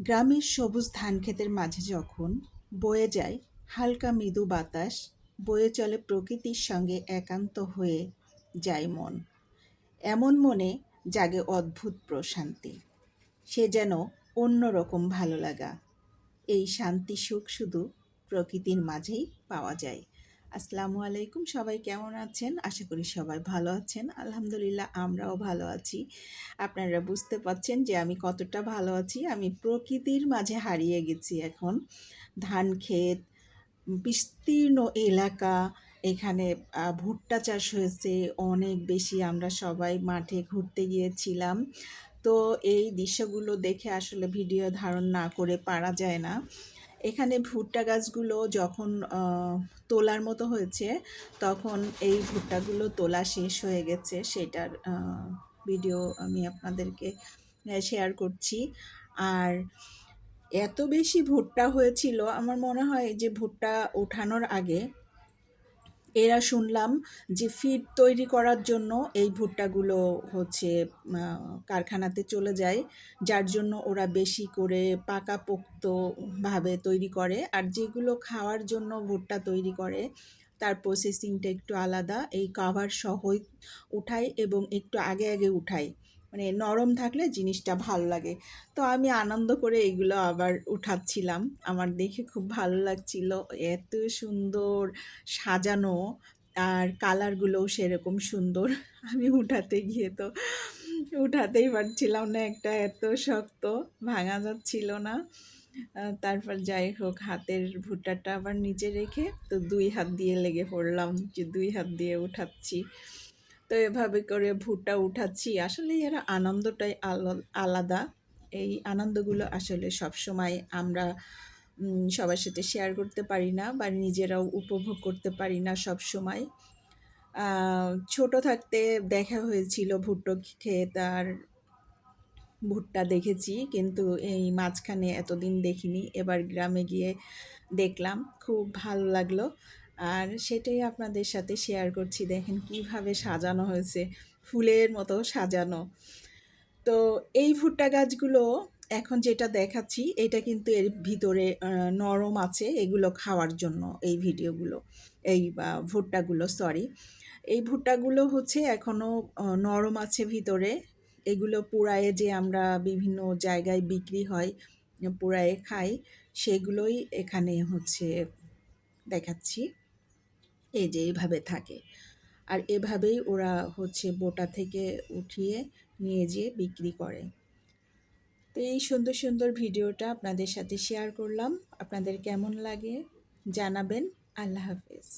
গ্রামের সবুজ ধান ধানক্ষেতের মাঝে যখন বয়ে যায় হালকা মৃদু বাতাস, বয়ে চলে প্রকৃতির সঙ্গে একান্ত হয়ে যায় মন। এমন মনে জাগে অদ্ভুত প্রশান্তি। সে যেন অন্যরকম ভালো লাগা। এই শান্তি সুখ শুধু প্রকৃতির মাঝেই পাওয়া যায়। আসসালামু আলাইকুম। সবাই কেমন আছেন? আশা করি সবাই ভালো আছেন। আলহামদুলিল্লাহ, আমরাও ভালো আছি। আপনারা বুঝতে পাচ্ছেন যে আমি কতটা ভালো আছি। আমি প্রকৃতির মাঝে হারিয়ে গেছি এখন। ধান ক্ষেত, বিস্তীর্ণ এলাকা, এখানে ভুট্টা চাষ হয়েছে, অনেক বেশি আমরা সবাই মাঠে ঘুরতে গিয়েছিলাম। তো এই দৃশ্যগুলো দেখে আসলে ভিডিও ধারণ না করে পারা যায় না। এখানে ভুট্টা গাছগুলো যখন তোলার মতো হয়েছে, তখন এই ভুট্টাগুলো তোলা শেষ হয়ে গেছে। সেটার ভিডিও আমি আপনাদেরকে শেয়ার করছি। আর এত বেশি ভুট্টা হয়েছিল, আমার মনে হয় যে ভুট্টা ওঠানোর আগে এরা শুনলাম যে ফিড তৈরি করার জন্য এই ভুট্টাগুলো হচ্ছে কারখানাতে চলে যায়, যার জন্য ওরা বেশি করে পাকাপোক্তভাবে তৈরি করে। আর যেগুলো খাওয়ার জন্য ভুট্টা তৈরি করে, তার প্রসেসিংটা একটু আলাদা, এই কাভার সহই উঠায় এবং একটু আগে আগে উঠায় মানে নরম থাকলে জিনিসটা ভালো লাগে। তো আমি আনন্দ করে এগুলো আবার উঠাচ্ছিলাম। আমার দেখে খুব ভালো লাগছিল। এত সুন্দর সাজানো আর কালারগুলোও সেরকম সুন্দর। আমি উঠাতে গিয়ে তো উঠাতেই পারছিলাম না, একটা এত শক্ত, ভাঙা যাচ্ছিল না। তারপর যাই হোক, হাতের ভুট্টাটা আবার নিচে রেখে তো দুই হাত দিয়ে লেগে পড়লাম যে দুই হাত দিয়ে উঠাচ্ছি। তো এভাবে করে ভুট্টা উঠাচ্ছি। আসলে এর আনন্দটাই আলো- আলাদা। এই আনন্দগুলো আসলে সব সময় আমরা সবার সাথে শেয়ার করতে পারি না বা নিজেরাও উপভোগ করতে পারি না সব সময় ছোট থাকতে দেখা হয়েছিল ভুট্টো খেয়ে তার ভুট্টা দেখেছি কিন্তু এই মাঝখানে এতদিন দেখিনি। এবার গ্রামে গিয়ে দেখলাম, খুব ভালো লাগল। আর সেটাই আপনাদের সাথে শেয়ার করছি। দেখেন কীভাবে সাজানো হয়েছে, ফুলের মতো সাজানো। তো এই ভুট্টা গাছগুলো এখন যেটা দেখাচ্ছি, এটা কিন্তু এর ভিতরে নরম আছে এগুলো খাওয়ার জন্য এই ভিডিওগুলো, এই ভুট্টাগুলো সরি এই ভুট্টাগুলো হচ্ছে এখনও নরম আছে ভিতরে। এগুলো পোড়ায়ে যে আমরা বিভিন্ন জায়গায় বিক্রি হয়, পোড়ায়ে খাই, সেগুলোই এখানে হচ্ছে দেখাচ্ছি। এই যে এইভাবে থাকে। আর এভাবেই ওরা হচ্ছে বোটা থেকে উঠিয়ে নিয়ে যেয়ে বিক্রি করে। তো এই সুন্দর সুন্দর ভিডিওটা আপনাদের সাথে শেয়ার করলাম। আপনাদের কেমন লাগে জানাবেন। আল্লাহ হাফেজ।